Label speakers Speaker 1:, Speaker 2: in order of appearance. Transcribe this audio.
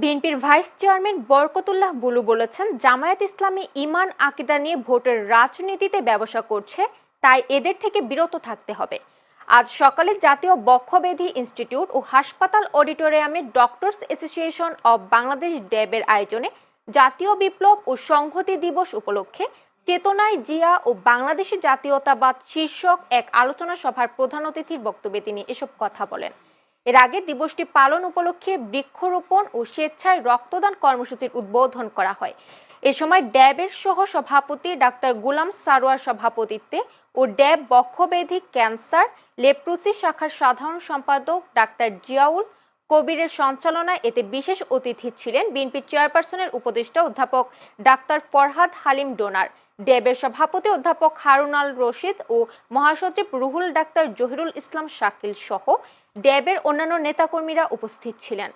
Speaker 1: বিএনপির vice chairman Barkatullah blue বলেছেন, জামায়াত ইসলামী ইমান আকিদা নিয়ে ভোটের রাজনীতিতে ব্যবসা করছে, তাই এদের থেকে বিরত থাকতে হবে। আজ সকালে জাতীয় বক্ষব্যাধি ইনস্টিটিউট ও হাসপাতাল অডিটোরিয়ামে ডক্টরস অ্যাসোসিয়েশন অব বাংলাদেশ ড্যাবের আয়োজনে জাতীয় বিপ্লব ও সংহতি দিবস উপলক্ষে চেতনায় জিয়া ও বাংলাদেশি জাতীয়তাবাদ শীর্ষক এক আলোচনা সভার প্রধান অতিথির বক্তব্যে তিনি এসব কথা বলেন। এর আগে দিবসটি পালন উপলক্ষে বৃক্ষরোপণ ও স্বেচ্ছায় রক্তদান কর্মসূচির উদ্বোধন করা হয়। এ সময় ড্যাবের সহ সভাপতি ডাক্তার গুলাম সারোয়ার সভাপতিত্বে ও ড্যাব বক্ষব্যাধি ক্যান্সার লেপ্রোসি শাখার সাধারণ সম্পাদক ডাক্তার জিয়াউল কবিরের সঞ্চালনায় এতে বিশেষ অতিথি ছিলেন বিএনপি চেয়ারপারসনের উপদেষ্টা অধ্যাপক ডাক্তার ফরহাদ হালিম ডোনার। ড্যাবের সভাপতি অধ্যাপক হারুন আল রশিদ ও মহাসচিব রুহুল ডাক্তার জহিরুল ইসলাম শাকিল সহ ড্যাবের অন্যান্য নেতাকর্মীরা উপস্থিত ছিলেন।